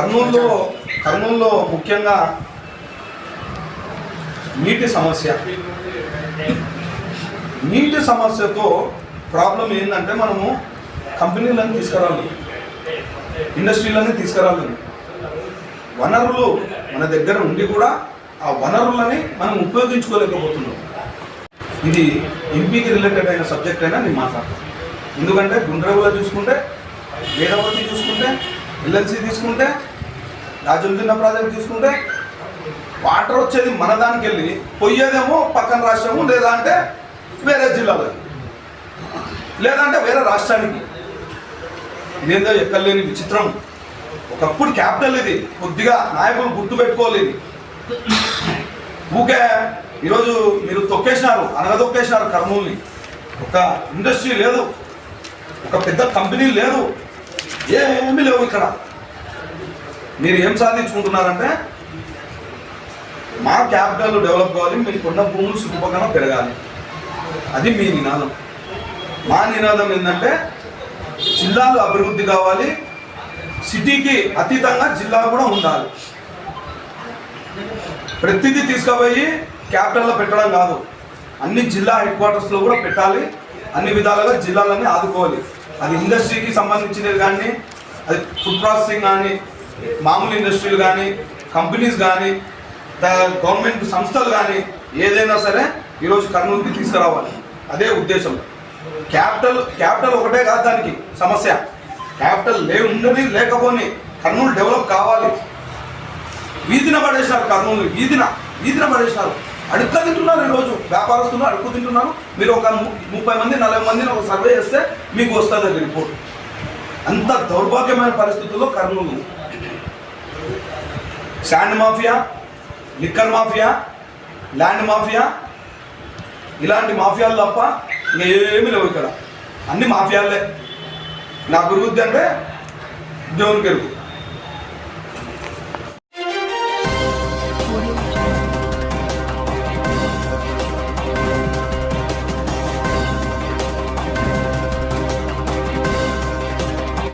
కర్నూలులో కర్నూలులో ముఖ్యంగా నీటి సమస్య. నీటి సమస్యతో ప్రాబ్లం ఏంటంటే మనము కంపెనీలను తీసుకురావాలి ఇండస్ట్రీలని తీసుకురావాలి వనరులు మన దగ్గర ఉండి కూడా ఆ వనరులని మనం ఉపయోగించుకోలేకపోతున్నాం. ఇది ఎంపీకి రిలేటెడ్ అయిన సబ్జెక్ట్ అయినా నేను మాట్లాడతాను. ఎందుకంటే గుండ్రగుల చూసుకుంటే వేదవతి చూసుకుంటే ఎల్ఎల్సీ తీసుకుంటే రాజుల్దిన్న ప్రాజెక్ట్ తీసుకుంటే వాటర్ వచ్చేది మన దానికి వెళ్ళి పోయేదేమో పక్కన రాష్ట్రము లేదా అంటే వేరే జిల్లాలకి. లేదంటే వేరే రాష్ట్రానికి. ఇదేందో ఎక్కలేని విచిత్రం. ఒకప్పుడు క్యాపిటల్ ఇది. కొద్దిగా నాయకులు గుర్తుపెట్టుకోవాలి ఇది. ఊకే ఈరోజు మీరు తొక్కేసినారు అనగా తొక్కేసినారు కర్నూలుని. ఒక ఇండస్ట్రీ లేదు. ఒక పెద్ద కంపెనీ లేదు. ఏమి లేవు ఇక్కడ. మీరు ఏం సాధించుకుంటున్నారంటే మా క్యాపిటల్ డెవలప్ కావాలి మీకున్న భూములు సుఖపక్కన పెరగాలి. అది మీ నినాదం. మా నినాదం ఏంటంటే జిల్లాలు అభివృద్ధి కావాలి సిటీకి అతీతంగా జిల్లా కూడా ఉండాలి. ప్రతిదీ తీసుకుపోయి క్యాపిటల్లో పెట్టడం కాదు. అన్ని జిల్లా హెడ్ క్వార్టర్స్లో కూడా పెట్టాలి. అన్ని విధాలుగా జిల్లాలని ఆదుకోవాలి. అది ఇండస్ట్రీకి సంబంధించినది కానీ అది ఫుడ్ ప్రాసెసింగ్ కానీ మామూలు ఇండస్ట్రీలు కానీ కంపెనీస్ కానీ గవర్నమెంట్ సంస్థలు కానీ ఏదైనా సరే ఈరోజు కర్నూలుకి తీసుకురావాలి. అదే ఉద్దేశం. క్యాపిటల్ క్యాపిటల్ ఒకటే కాదు దానికి సమస్య. క్యాపిటల్ లే ఉండని లేకపోని కర్నూలు డెవలప్ కావాలి. వీధిన పడేసినారు కర్నూలు వీధిన వీధిన పడేసినారు. అడుక్క తింటున్నారు ఈరోజు. వ్యాపారస్తులు అడుక్కు తింటున్నారు. మీరు ఒక ము- ముప్పై మంది నలభై మందిని ఒక సర్వే చేస్తే మీకు వస్తుంది అది రిపోర్ట్. అంత దౌర్భాగ్యమైన పరిస్థితుల్లో Kurnool sand mafia liquor mafia land mafia ఇలాంటి మాఫియాలు తప్ప ఇంకా ఏమీ లేవు ఇక్కడ. అన్ని మాఫియాలే. నా అభివృద్ధి అంటే దేవునికి ఎరుగు